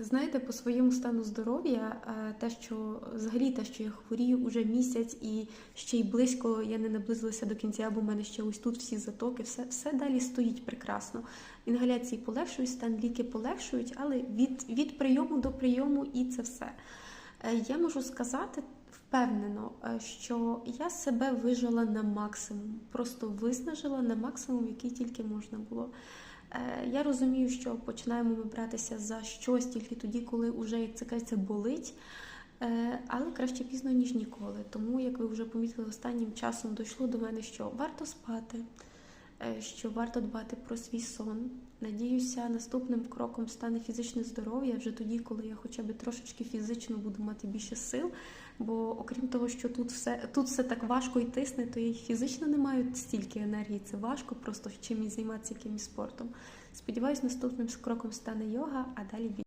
Знаєте, по своєму стану здоров'я, е, те, що взагалі те, що я хворію уже місяць, і ще й близько я не наблизилася до кінця, бо в мене ще ось тут всі затоки, все, все далі стоїть прекрасно. Інгаляції полегшують, стан ліки полегшують, але від, від прийому до прийому і це все. Е, Я можу сказати впевнено, е, що я себе вижила на максимум, просто виснажила на максимум, який тільки можна було. Е, Я розумію, що починаємо ми братися за щось тільки тоді, коли вже, як це кажеться, болить. Е, Але краще пізно, ніж ніколи. Тому, як ви вже помітили, останнім часом дійшло до мене, що варто спати, що варто дбати про свій сон. Надіюся, наступним кроком стане фізичне здоров'я вже тоді, коли я хоча б трошечки фізично буду мати більше сил. Бо окрім того, що тут все тут все так важко і тисне, то я фізично не маю стільки енергії. Це важко просто чимось займатися якимось спортом. Сподіваюсь, наступним кроком стане йога, а далі.